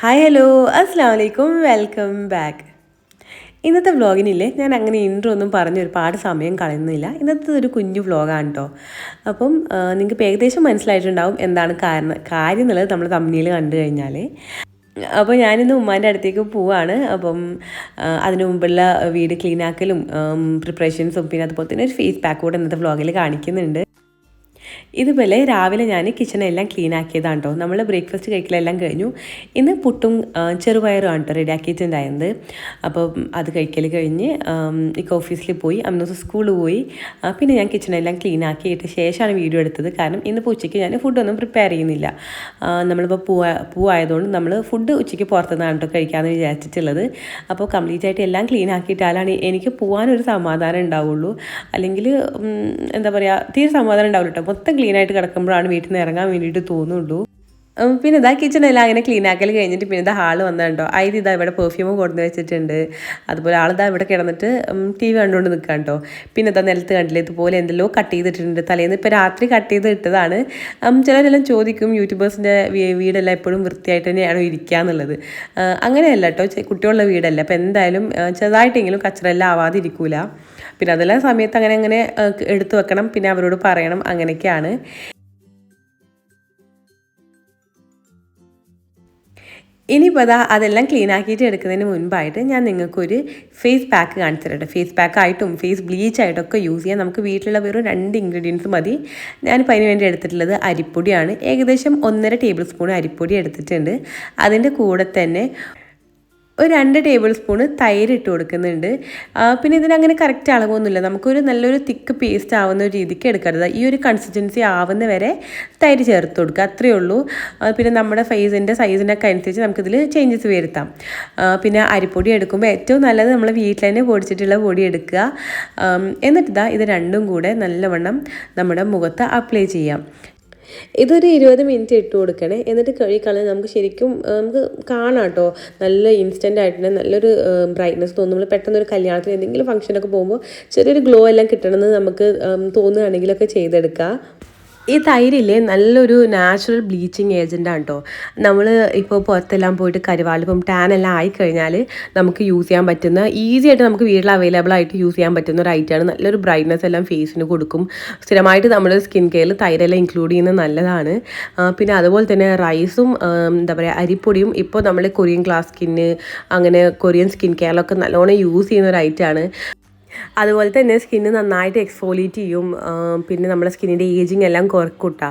Hi hello അസ്സാം വലൈക്കും welcome back ഇന്നത്തെ വ്ളോഗിനില്ലേ ഞാൻ അങ്ങനെ ഇൻട്രോ ഒന്നും പറഞ്ഞ് ഒരുപാട് സമയം കളയുന്നില്ല. ഇന്നത്തെ ഒരു കുഞ്ഞു വ്ളോഗാണ് കേട്ടോ അപ്പം നിങ്ങൾക്ക് ഏകദേശം മനസ്സിലായിട്ടുണ്ടാവും എന്താണ് കാരണം കാര്യം എന്നുള്ളത് നമ്മൾ തമ്മിൽ കണ്ടു കഴിഞ്ഞാൽ അപ്പോൾ ഞാനിന്ന് ഉമ്മാന്റെ അടുത്തേക്ക് പോവാണ്. അപ്പം അതിനു മുമ്പുള്ള വീട് ക്ലീനാക്കലും പ്രിപ്പറേഷൻസും പിന്നെ അതുപോലെ തന്നെ ഒരു ഫേസ് പാക്ക് കൂടെ ഇന്നത്തെ വ്ളോഗിൽ കാണിക്കുന്നുണ്ട്. ഇതുപോലെ രാവിലെ ഞാൻ കിച്ചണെല്ലാം ക്ലീൻ ആക്കിയതാണ് കേട്ടോ നമ്മൾ ബ്രേക്ക്ഫാസ്റ്റ് കഴിക്കലെല്ലാം കഴിഞ്ഞു. ഇന്ന് പുട്ടും ചെറുപയറും ആണ് കേട്ടോ റെഡി ആക്കിയിട്ടുണ്ടായിരുന്നത്. അപ്പോൾ അത് കഴിക്കൽ കഴിഞ്ഞ് ഇക്ക് ഓഫീസിൽ പോയി. അന്ന് സ്കൂളിൽ പോയി. പിന്നെ ഞാൻ കിച്ചണെല്ലാം ക്ലീൻ ആക്കിയിട്ട് ശേഷമാണ് വീഡിയോ എടുത്തത്. കാരണം ഇന്ന് ഉച്ചയ്ക്ക് ഞാൻ ഫുഡൊന്നും പ്രിപ്പയർ ചെയ്യുന്നില്ല. നമ്മളിപ്പോൾ പൂവാ പൂവായതുകൊണ്ട് നമ്മൾ ഫുഡ് ഉച്ചയ്ക്ക് പുറത്തുനിന്നാണ് കേട്ടോ കഴിക്കാമെന്ന് വിചാരിച്ചിട്ടുള്ളത്. അപ്പോൾ കംപ്ലീറ്റ് ആയിട്ട് എല്ലാം ക്ലീൻ ആക്കിയിട്ടാലാണ് എനിക്ക് പോകാനൊരു സമാധാനം ഉണ്ടാവുള്ളൂ. അല്ലെങ്കിൽ എന്താ പറയുക തീരെ സമാധാനം ഉണ്ടാവില്ല കേട്ടോ മൊത്തം ക്ലീൻ ആയിട്ട് കിടക്കുമ്പോഴാണ് വീട്ടിൽ നിന്ന് ഇറങ്ങാൻ വേണ്ടിയിട്ട് തോന്നുള്ളൂ. പിന്നെ ഇതാ കിച്ചണെല്ലാം അങ്ങനെ ക്ലീൻ ആക്കൽ കഴിഞ്ഞിട്ട് പിന്നെ ഇതാ ഹാൾ വന്നുണ്ടോ അതിൽ ഇതാ ഇവിടെ പെർഫ്യൂം കൊടുന്ന് വെച്ചിട്ടുണ്ട്. അതുപോലെ ആളിതാ ഇവിടെ കിടന്നിട്ട് ടി വി കണ്ടുകൊണ്ട് നിൽക്കാം കേട്ടോ പിന്നെ ഇതാ നിലത്ത് കണ്ടില്ല ഇതുപോലെ എന്തെല്ലോ കട്ട് ചെയ്തിട്ടുണ്ട് തലേന്ന് ഇപ്പോൾ രാത്രി കട്ട് ചെയ്ത് ഇട്ടതാണ്. ചിലരെല്ലാം ചോദിക്കും യൂട്യൂബേഴ്സിന്റെ വീടെല്ലാം എപ്പോഴും വൃത്തിയായിട്ട് തന്നെയാണോ ഇരിക്കുക എന്നുള്ളത്. അങ്ങനെയല്ല കേട്ടോ കുട്ടികളുടെ വീടല്ല. അപ്പോൾ എന്തായാലും ചെറുതായിട്ടെങ്കിലും കച്ചറെല്ലാം ആവാതെ ഇരിക്കൂല പിന്നെ അതെല്ലാം സമയത്ത് അങ്ങനെ അങ്ങനെ എടുത്തു വെക്കണം. പിന്നെ അവരോട് പറയണം അങ്ങനെയൊക്കെയാണ്. ഇനിയിപ്പോൾ അതാ അതെല്ലാം ക്ലീൻ ആക്കിയിട്ട് എടുക്കുന്നതിന് മുൻപായിട്ട് ഞാൻ നിങ്ങൾക്കൊരു ഫേസ് പാക്ക് കാണിച്ചു തരട്ടെ. ഫേസ് പാക്ക് ആയിട്ടും ഫേസ് ബ്ലീച്ച് ആയിട്ടൊക്കെ യൂസ് ചെയ്യാൻ നമുക്ക് വീട്ടിലുള്ള വെറും രണ്ട് ഇൻഗ്രീഡിയൻസ് മതി. ഞാനിപ്പോൾ അതിന് വേണ്ടി എടുത്തിട്ടുള്ളത് അരിപ്പൊടിയാണ്. ഏകദേശം ഒന്നര ടേബിൾ സ്പൂൺ അരിപ്പൊടി എടുത്തിട്ടുണ്ട്. അതിന്റെ കൂടെ തന്നെ ഒരു രണ്ട് ടേബിൾ സ്പൂണ് തൈര് ഇട്ട് കൊടുക്കുന്നുണ്ട്. പിന്നെ ഇതിനങ്ങനെ കറക്റ്റ് അളവൊന്നുമില്ല. നമുക്കൊരു നല്ലൊരു തിക്ക് പേസ്റ്റ് ആവുന്ന ഒരു രീതിക്ക് എടുക്കരുത്. ഈ ഒരു കൺസിസ്റ്റൻസി ആവുന്ന വരെ തൈര് ചേർത്ത് കൊടുക്കുക. അത്രയേ ഉള്ളൂ. പിന്നെ നമ്മുടെ ഫേസിന്റെ സൈസിനൊക്കെ അനുസരിച്ച് നമുക്കിതിൽ ചേഞ്ചസ് വരുത്താം. പിന്നെ അരിപ്പൊടി എടുക്കുമ്പോൾ ഏറ്റവും നല്ലത് നമ്മൾ വീട്ടിൽ തന്നെ പൊടിച്ചിട്ടുള്ള പൊടി എടുക്കുക. എന്നിട്ട് ഇത് രണ്ടും കൂടെ നല്ലവണ്ണം നമ്മുടെ മുഖത്ത് അപ്ലൈ ചെയ്യാം. ഇതൊരു ഇരുപത് മിനിറ്റ് ഇട്ട് കൊടുക്കണേ. എന്നിട്ട് കഴുകിക്കളഞ്ഞാൽ നമുക്ക് ശരിക്കും നമുക്ക് കാണാം കേട്ടോ നല്ല ഇൻസ്റ്റന്റ് ആയിട്ട് നല്ലൊരു ബ്രൈറ്റ്നസ് തോന്നും. നമ്മൾ പെട്ടെന്ന് ഒരു കല്യാണത്തിന് എന്തെങ്കിലും ഫംഗ്ഷനൊക്കെ പോകുമ്പോൾ ചെറിയൊരു ഗ്ലോ എല്ലാം കിട്ടണമെന്ന് നമുക്ക് തോന്നുകയാണെങ്കിലൊക്കെ ചെയ്തെടുക്കാം. ഈ തൈരില്ലേ നല്ലൊരു നാച്ചുറൽ ബ്ലീച്ചിങ് ഏജന്റാണ് കേട്ടോ നമ്മൾ ഇപ്പോൾ പുറത്തെല്ലാം പോയിട്ട് കരുവാളിപ്പം ടാൻ എല്ലാം ആയിക്കഴിഞ്ഞാൽ നമുക്ക് യൂസ് ചെയ്യാൻ പറ്റുന്ന ഈസി ആയിട്ട് നമുക്ക് വീട്ടിൽ അവൈലബിൾ ആയിട്ട് യൂസ് ചെയ്യാൻ പറ്റുന്ന ഒരു ഐറ്റമാണ് നല്ലൊരു ബ്രൈറ്റ്നസ് എല്ലാം ഫേസിന് കൊടുക്കും. സ്ഥിരമായിട്ട് നമ്മൾ സ്കിൻ കെയറിൽ തൈരെല്ലാം ഇൻക്ലൂഡ് ചെയ്യുന്നത് നല്ലതാണ്. പിന്നെ അതുപോലെ തന്നെ റൈസും എന്താ പറയുക അരിപ്പൊടിയും ഇപ്പോൾ നമ്മൾ കൊറിയൻ ക്ലാസ് സ്കിന്ന് അങ്ങനെ കൊറിയൻ സ്കിൻ കെയറിലൊക്കെ നല്ലോണം യൂസ് ചെയ്യുന്ന ഒരു ഐറ്റമാണ് അതുപോലെ തന്നെ സ്കിന്ന് നന്നായിട്ട് എക്സ്ഫോലിയേറ്റ് ചെയ്യും. പിന്നെ നമ്മുടെ സ്കിന്നിന്റെ ഏജിങ് എല്ലാം കുറക്കൂട്ട.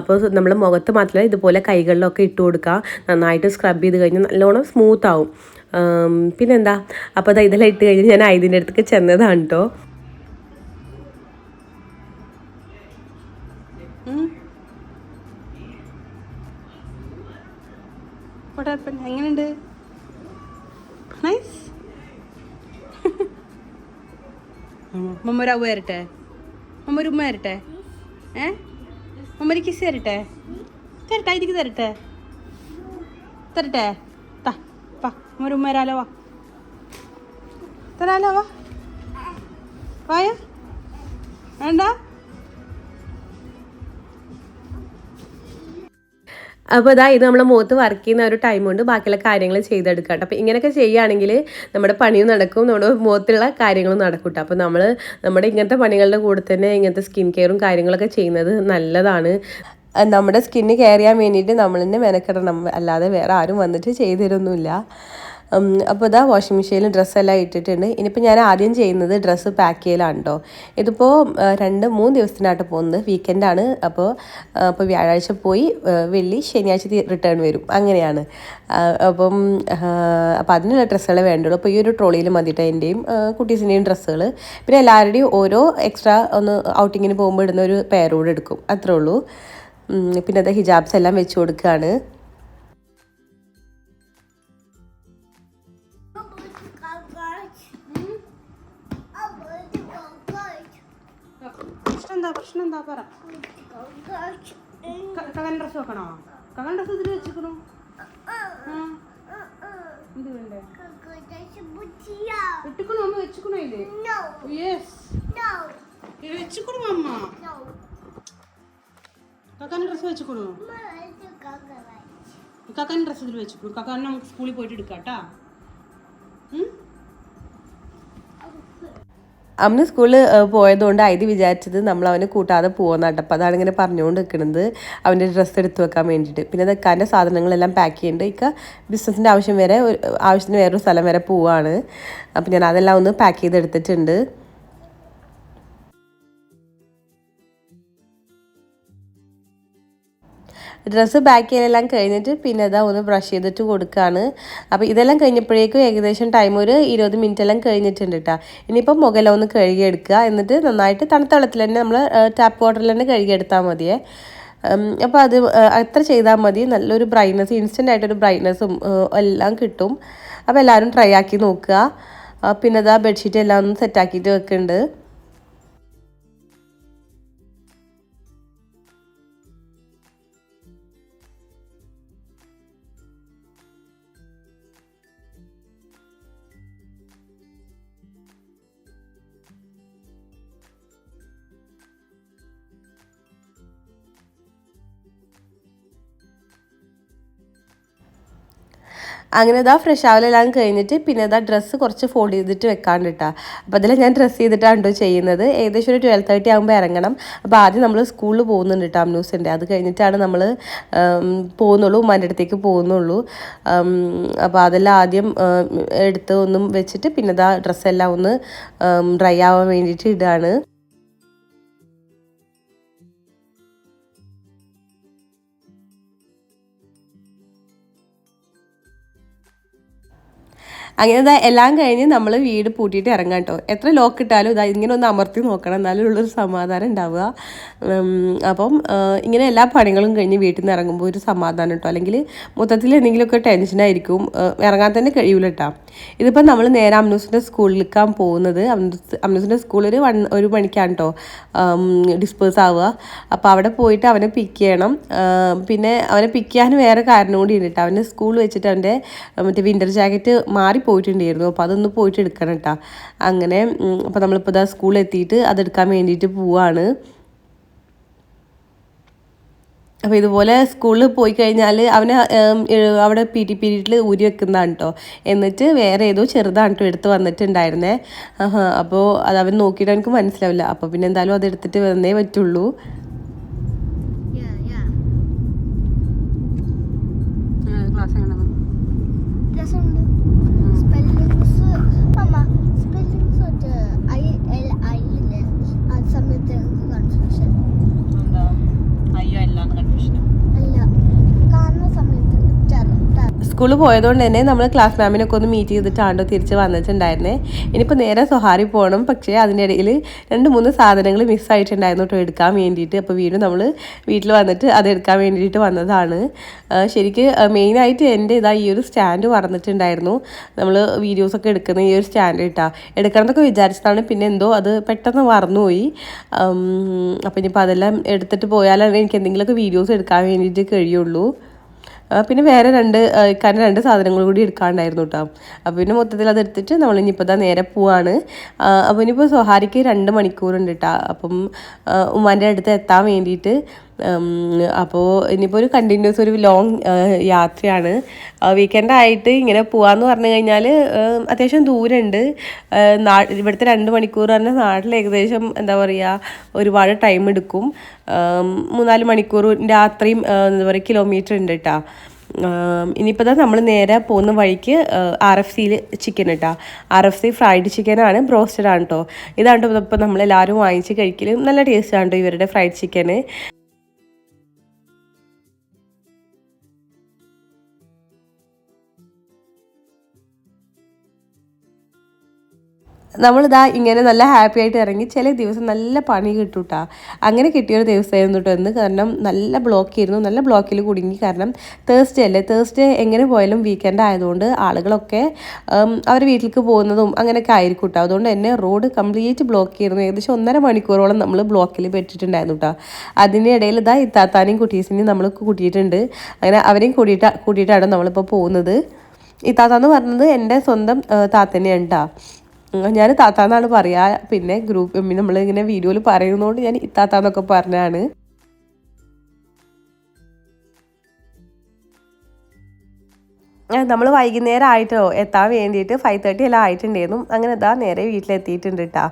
അപ്പോൾ നമ്മൾ മുഖത്ത് മാത്രമല്ല ഇതുപോലെ കൈകളിലൊക്കെ ഇട്ട് കൊടുക്കുക നന്നായിട്ട് സ്ക്രബ് ചെയ്ത് കഴിഞ്ഞാൽ നല്ലോണം സ്മൂത്ത് ആവും. പിന്നെന്താ? അപ്പോൾ അത് ഇതെല്ലാം ഇട്ട് കഴിഞ്ഞ് ഞാൻ ഐതിന്റെ അടുത്തേക്ക് ചെന്നതാണ് കേട്ടോ? എങ്ങനെയുണ്ട് മമ്മ അവ വരട്ടെ? മമ്മ ഉമ്മ തരട്ടെ ഏ? മമ്മ കിസ് തരട്ടെ? തരട്ടെ ഇതിക്ക് തരട്ടെ? തരട്ടെ? താ വാ മമ്മ ഉമ്മ തരാലോ വാ. തരാലോ വാ. വായ? വേണ്ട. അപ്പോൾ ഇതാ ഇത് നമ്മൾ മുഖത്ത് വർക്ക് ചെയ്യുന്ന ഒരു ടൈം കൊണ്ട് ബാക്കിയുള്ള കാര്യങ്ങൾ ചെയ്തെടുക്കാം കേട്ടോ അപ്പോൾ ഇങ്ങനെയൊക്കെ ചെയ്യുകയാണെങ്കിൽ നമ്മുടെ പണിയും നടക്കും. നമ്മുടെ മുഖത്തുള്ള കാര്യങ്ങളും നടക്കും കേട്ടോ അപ്പോൾ നമ്മൾ നമ്മുടെ ഇങ്ങനത്തെ പണികളുടെ കൂടെ തന്നെ ഇങ്ങനത്തെ സ്കിൻ കെയറും കാര്യങ്ങളൊക്കെ ചെയ്യുന്നത് നല്ലതാണ്. നമ്മുടെ സ്കിന്ന് കെയർ ചെയ്യാൻ വേണ്ടിയിട്ട് നമ്മൾ തന്നെ മെനക്കെടണം. അല്ലാതെ വേറെ ആരും വന്നിട്ട് ചെയ്തു തരൊന്നുമില്ല. ഉം, അപ്പോൾ ഇതാ വാഷിംഗ് മെഷീനിൽ ഡ്രസ്സെല്ലാം ഇട്ടിട്ടുണ്ട്. ഇനിയിപ്പോൾ ഞാൻ ആദ്യം ചെയ്യുന്നത് ഡ്രസ്സ് പാക്ക് ചെയ്യലാണ് കേട്ടോ ഇതിപ്പോൾ രണ്ട് മൂന്ന് ദിവസത്തിനായിട്ട് പോകുന്നത്. വീക്കെൻഡാണ് അപ്പോൾ അപ്പോൾ വ്യാഴാഴ്ച പോയി വെള്ളി ശനിയാഴ്ച റിട്ടേൺ വരും. അങ്ങനെയാണ്. അപ്പം അപ്പോൾ അതിനുള്ള ഡ്രസ്സുകൾ വേണ്ടുള്ളൂ. അപ്പോൾ ഈ ഒരു ട്രോളിയിൽ മതിയിട്ട് എന്റെയും കുട്ടീസിന്റെയും ഡ്രസ്സുകൾ പിന്നെ എല്ലാവരുടെയും ഓരോ എക്സ്ട്രാ ഒന്ന് ഔട്ടിങ്ങിന് പോകുമ്പോൾ ഇടുന്ന ഒരു പേരോട് എടുക്കും. അത്രേ ഉള്ളൂ. പിന്നെ അത് ഹിജാബ്സ് എല്ലാം വെച്ച് കൊടുക്കുകയാണ് എന്താ? പ്രശ്നം എന്താ? പറ. കകൻ ഡ്രസ് വെക്കണോ? കകൻ ഡ്രസ് ഇതിൽ വെച്ചിക്കണു? ഇത് വേണ്ടേ? ഇട്ടിക്കണു അമ്മ? വെച്ചിക്കണോ ഇത്? യെസ് വെച്ചിക്കണു അമ്മ? കകൻ ഡ്രസ് വെച്ചിക്കണു? കാക്കാൻ ഡ്രസ് ഇതിൽ വെച്ചിട്ടു കാക്കാൻ നമുക്ക് സ്കൂളിൽ പോയിട്ട് എടുക്കാം കേട്ടാ അമ്മ സ്കൂളിൽ പോയതുകൊണ്ട് ഐതി വിചാരിച്ചത് നമ്മൾ അവനെ കൂട്ടാതെ പോകുന്നതാട്ടോ അപ്പോൾ അതാണ് ഇങ്ങനെ പറഞ്ഞുകൊണ്ട് നിൽക്കുന്നത് അവന്റെ ഡ്രസ്സ് എടുത്ത് വെക്കാൻ വേണ്ടിയിട്ട്. പിന്നെ വെക്കാന്റെ സാധനങ്ങളെല്ലാം പാക്ക് ചെയ്യുന്നുണ്ട് ഇക്ക ബിസിനസ്സിന്റെ ആവശ്യം വരെ ആവശ്യത്തിന് വേറൊരു സ്ഥലം വരെ പോവാണ്. അപ്പോൾ ഞാൻ അതെല്ലാം ഒന്ന് പാക്ക് ചെയ്ത് ഡ്രസ്സ് ബാക്ക് ചെയ്യലെല്ലാം കഴിഞ്ഞിട്ട് പിന്നെ ഇതാ ഒന്ന് ബ്രഷ് ചെയ്തിട്ട് കൊടുക്കുകയാണ് അപ്പോൾ ഇതെല്ലാം കഴിഞ്ഞപ്പോഴേക്കും ഏകദേശം ടൈം ഒരു ഇരുപത് മിനിറ്റ് എല്ലാം കഴിഞ്ഞിട്ടുണ്ട് കേട്ടോ ഇനിയിപ്പോൾ മുഖമെല്ലാം ഒന്ന് കഴുകിയെടുക്കുക. എന്നിട്ട് നന്നായിട്ട് തണുത്ത വെള്ളത്തിൽ തന്നെ നമ്മൾ ടാപ്പ് വാട്ടറിൽ തന്നെ കഴുകിയെടുത്താൽ മതിയേ. അപ്പോൾ അത് അത്ര ചെയ്താൽ മതി. നല്ലൊരു ബ്രൈറ്റ്നസ് ഇൻസ്റ്റന്റ് ആയിട്ടൊരു ബ്രൈറ്റ്നസ്സും എല്ലാം കിട്ടും. അപ്പോൾ എല്ലാവരും ട്രൈ ആക്കി നോക്കുക. പിന്നെ അതാ ബെഡ്ഷീറ്റ് എല്ലാം ഒന്ന് സെറ്റാക്കിയിട്ട് വെക്കുന്നുണ്ട് അങ്ങനെ ഇതാ ഫ്രഷ് ആവലെല്ലാം കഴിഞ്ഞിട്ട് പിന്നെ ഇതാ ഡ്രസ്സ് കുറച്ച് ഫോൾഡ് ചെയ്തിട്ട് വെക്കാണ്ട് കേട്ടോ അപ്പോൾ അതിൽ ഞാൻ ഡ്രസ്സ് ചെയ്തിട്ടാണ് കേട്ടോ ചെയ്യുന്നത്. ഏകദേശം ഒരു ട്വൽവ് തേർട്ടി ആകുമ്പോൾ ഇറങ്ങണം അപ്പോൾ ആദ്യം നമ്മൾ സ്കൂളിൽ പോകുന്നുണ്ട് കേട്ടോ അമ്നൂസിന്റെ അത് കഴിഞ്ഞിട്ടാണ് നമ്മൾ പോകുന്നുള്ളൂ ഉമ്മാന്റെ അടുത്തേക്ക് പോകുന്നുള്ളൂ. അപ്പോൾ അതെല്ലാം ആദ്യം എടുത്ത് ഒന്നും വെച്ചിട്ട് പിന്നെ ഇതാ ഡ്രസ്സെല്ലാം ഒന്ന് ഡ്രൈ ആവാൻ വേണ്ടിയിട്ട് ഇടുകയാണ് അങ്ങനെ ഇതാ എല്ലാം കഴിഞ്ഞ് നമ്മൾ വീട് പൂട്ടിയിട്ട് ഇറങ്ങാം കേട്ടോ. എത്ര ലോക്ക് ഇട്ടാലും ഇതാ ഇങ്ങനെ ഒന്ന് അമർത്തി നോക്കണം. എന്നാലും ഉള്ളൊരു സമാധാനം ഉണ്ടാവുക. അപ്പം ഇങ്ങനെ എല്ലാ പണികളും കഴിഞ്ഞ് വീട്ടിൽ നിന്ന് ഇറങ്ങുമ്പോൾ ഒരു സമാധാനം കേട്ടോ. അല്ലെങ്കിൽ മൊത്തത്തിൽ എന്തെങ്കിലുമൊക്കെ ടെൻഷനായിരിക്കും ഇറങ്ങാൻ തന്നെ കഴിയൂല കേട്ടോ. ഇതിപ്പോൾ നമ്മൾ നേരെ അമ്നൂസിന്റെ സ്കൂളിലേക്കാൻ പോകുന്നത്. അമ്നൂസ് അമ്നൂസിന്റെ ഒരു വൺ ഒരു മണിക്കാണ് കേട്ടോ ഡിസ്പേഴ്സ് ആവുക. അപ്പോൾ അവിടെ പോയിട്ട് അവനെ പിക്ക് ചെയ്യണം. പിന്നെ അവനെ പിക്ക് ചെയ്യാൻ വേറെ കാരണം കൂടി ഉണ്ട് കേട്ടോ. അവന്റെ സ്കൂൾ വെച്ചിട്ട് അവന്റെ മറ്റേ വിന്റർ ജാക്കറ്റ് മാറിപ്പോയിട്ടുണ്ടായിരുന്നു അപ്പോൾ അതൊന്ന് പോയിട്ട് എടുക്കണം കേട്ടോ അങ്ങനെ അപ്പോൾ നമ്മളിപ്പോൾ ഇതാ സ്കൂളിലെത്തിയിട്ട് അതെടുക്കാൻ വേണ്ടിയിട്ട് പോവാണ്. അപ്പോൾ ഇതുപോലെ സ്കൂളിൽ പോയി കഴിഞ്ഞാൽ അവനെ അവിടെ പി ടി പീരീഡിൽ ഊരി വെക്കുന്നതാണ് കേട്ടോ എന്നിട്ട് വേറെ ഏതോ ചെറുതാണ് കേട്ടോ എടുത്ത് വന്നിട്ടുണ്ടായിരുന്നേ. അപ്പോൾ അത് അവൻ നോക്കിയിട്ട് എനിക്ക് മനസ്സിലാവില്ല. അപ്പോൾ പിന്നെ എന്തായാലും അത് എടുത്തിട്ട് വന്നേ പറ്റുള്ളൂ. ക്ലാസ് എങ്ങനെ? സ്കൂളിൽ പോയതുകൊണ്ട് തന്നെ നമ്മൾ ക്ലാസ് മാമിനൊക്കെ ഒന്ന് മീറ്റ് ചെയ്തിട്ടാണ്ടോ തിരിച്ച് വന്നിട്ടുണ്ടായിരുന്നേ. ഇനിയിപ്പോൾ നേരെ സൊഹാരി പോകണം പക്ഷേ അതിന്റെ ഇടയിൽ രണ്ട് മൂന്ന് സാധനങ്ങൾ മിസ്സായിട്ടുണ്ടായിരുന്നു കേട്ടോ എടുക്കാൻ വേണ്ടിയിട്ട്. അപ്പോൾ വീണ്ടും നമ്മൾ വീട്ടിൽ വന്നിട്ട് അത് എടുക്കാൻ വേണ്ടിയിട്ട് വന്നതാണ്. ശരിക്ക് മെയിനായിട്ട് എന്റെ ഇതാ ഈ ഒരു സ്റ്റാൻഡ് പറഞ്ഞിട്ടുണ്ടായിരുന്നു നമ്മൾ വീഡിയോസൊക്കെ എടുക്കുന്ന ഈ ഒരു സ്റ്റാൻഡ് ഇട്ടാ. എടുക്കണം എന്നൊക്കെ വിചാരിച്ചതാണ്. പിന്നെ എന്തോ അത് പെട്ടെന്ന് മറന്നുപോയി. അപ്പോൾ ഇനിയിപ്പോൾ അതെല്ലാം എടുത്തിട്ട് പോയാലാണ് എനിക്ക് എന്തെങ്കിലുമൊക്കെ വീഡിയോസ് എടുക്കാൻ വേണ്ടിയിട്ട് കഴിയുള്ളൂ. പിന്നെ വേറെ രണ്ട് കാരണം രണ്ട് സാധനങ്ങൾ കൂടി എടുക്കാണ്ടായിരുന്നു കേട്ടോ അപ്പോൾ പിന്നെ മൊത്തത്തിൽ അത് എടുത്തിട്ട് നമ്മൾ ഇനിയിപ്പോൾ ഇതാ നേരെ പോവാണ്. അപ്പോൾ ഇനിയിപ്പോൾ സൊഹാരിക്ക് രണ്ട് മണിക്കൂറുണ്ട് കേട്ടോ അപ്പം ഉമ്മാന്റെ അടുത്ത് എത്താൻ വേണ്ടിയിട്ട് അപ്പോൾ ഇനിയിപ്പോൾ ഒരു കണ്ടിന്യൂസ് ഒരു ലോങ് യാത്രയാണ്. വീക്കെൻഡ് ആയിട്ട് ഇങ്ങനെ പോകാമെന്ന് പറഞ്ഞു കഴിഞ്ഞാൽ അത്യാവശ്യം ദൂരമുണ്ട് നാ ഇവിടുത്തെ രണ്ട് മണിക്കൂർ പറഞ്ഞാൽ നാട്ടിൽ ഏകദേശം എന്താ പറയുക ഒരുപാട് ടൈം എടുക്കും. മൂന്നാൽ മണിക്കൂർ അത്രയും ആ, എന്താ പറയുക കിലോമീറ്റർ ഉണ്ട് കേട്ടോ ഇനിയിപ്പോൾ തന്നെ നമ്മൾ നേരെ പോകുന്ന വഴിക്ക് ആർ എഫ് സിയിൽ ചിക്കൻ ഇട്ടാ. ആർ എഫ് സി ഫ്രൈഡ് ചിക്കനാണ് ബ്രോസ്റ്റഡ് ആണ് കേട്ടോ ഇതാണ് ഇപ്പോൾ നമ്മളെല്ലാവരും വാങ്ങിച്ച് കഴിക്കലും നല്ല ടേസ്റ്റ് ആണ് കേട്ടോ ഇവരുടെ ഫ്രൈഡ് ചിക്കന് നമ്മളിതാ ഇങ്ങനെ നല്ല ഹാപ്പി ആയിട്ട് ഇറങ്ങി ചില ദിവസം നല്ല പണി കിട്ടൂട്ടാ. അങ്ങനെ കിട്ടിയൊരു ദിവസമായിരുന്നു കേട്ടോ എന്ന് കാരണം നല്ല ബ്ലോക്ക് ആയിരുന്നു. നല്ല ബ്ലോക്കിൽ കുടുങ്ങി. കാരണം തേഴ്സ്ഡേ അല്ലേ? തേഴ്സ്ഡേ എങ്ങനെ പോയാലും വീക്കെൻഡ് ആയതുകൊണ്ട് ആളുകളൊക്കെ അവർ വീട്ടിലേക്ക് പോകുന്നതും അങ്ങനെയൊക്കെ ആയിരിക്കും കേട്ടോ അതുകൊണ്ട് തന്നെ റോഡ് കംപ്ലീറ്റ് ബ്ലോക്ക് ആയിരുന്നു. ഏകദേശം ഒന്നര മണിക്കൂറോളം നമ്മൾ ബ്ലോക്കിൽ പെട്ടിട്ടുണ്ടായിരുന്നു കേട്ടോ അതിനിടയിൽ ഇതാ ഇത്താത്താനെയും കുട്ടീസിനെയും നമ്മൾ കൂട്ടിയിട്ടുണ്ട്. അങ്ങനെ അവരെയും കൂടിയിട്ട് കൂട്ടിയിട്ടാണ് നമ്മളിപ്പോൾ പോകുന്നത്. ഇത്താത്ത എന്ന് പറഞ്ഞത് എന്റെ സ്വന്തം താത്തനെയാണ് കേട്ടോ ഞാൻ താത്താന്നാണ് പറയാ. പിന്നെ ഗ്രൂപ്പ് നമ്മളിങ്ങനെ വീഡിയോയിൽ പറയുന്നതുകൊണ്ട് ഞാൻ ഇത്താത്താന്നൊക്കെ പറഞ്ഞാണ്. നമ്മൾ വൈകുന്നേരം ആയിട്ടോ എത്താൻ വേണ്ടിയിട്ട് ഫൈവ് തേർട്ടി എല്ലാം ആയിട്ടുണ്ടായിരുന്നു. അങ്ങനെ ഇതാ നേരെ വീട്ടിലെത്തിയിട്ടുണ്ട് കേട്ടോ.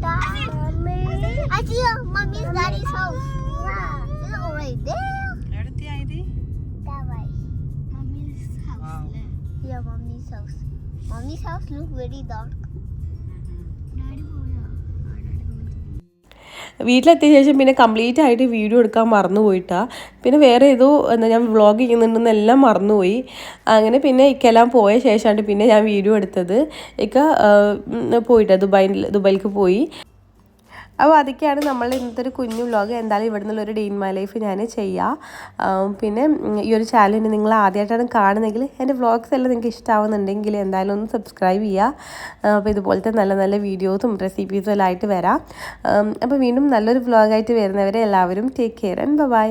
Mommy. I see uh, mommy's daddy's house. Yeah. Is it already there? Where's the ID? That way. Mommy's house. Wow. Yeah, mommy's house. Mommy's house looks very dark. വീട്ടിലെത്തിയ ശേഷം പിന്നെ കംപ്ലീറ്റ് ആയിട്ട് വീഡിയോ എടുക്കാൻ മറന്നുപോയിട്ടാ പിന്നെ വേറെ ഏതോ എന്താ ഞാൻ വ്ളോഗ് ചെയ്യുന്നുണ്ടെന്നെല്ലാം മറന്നുപോയി അങ്ങനെ പിന്നെ ഇക്കെല്ലാം പോയ ശേഷമാണ് പിന്നെ ഞാൻ വീഡിയോ എടുത്തത്. ഇക്ക പോയിട്ടാണ് ദുബായിൽ ദുബായിലേക്ക് പോയി. അപ്പോൾ അതൊക്കെയാണ് നമ്മൾ ഇന്നത്തെ ഒരു കുഞ്ഞു വ്ലോഗ്. എന്തായാലും ഇവിടെ നിന്നുള്ള ഒരു ഡേ ഇൻ മൈ ലൈഫ് ഞാൻ ചെയ്യാം. പിന്നെ ഈ ഒരു ചാനൽ നിങ്ങൾ ആദ്യമായിട്ടാണ് കാണുന്നതെങ്കിൽ എന്റെ വ്ളോഗ്സ് എല്ലാം നിങ്ങൾക്ക് ഇഷ്ടമാവുന്നുണ്ടെങ്കിൽ എന്തായാലും ഒന്ന് സബ്സ്ക്രൈബ് ചെയ്യുക അപ്പോൾ ഇതുപോലത്തെ നല്ല നല്ല വീഡിയോസും റെസിപ്പീസും എല്ലാം ആയിട്ട് വരാം. അപ്പോൾ വീണ്ടും നല്ലൊരു വ്ളോഗായിട്ട് വരുന്നവരെ എല്ലാവരും ടേക്ക് കെയർ ആൻഡ് ബൈ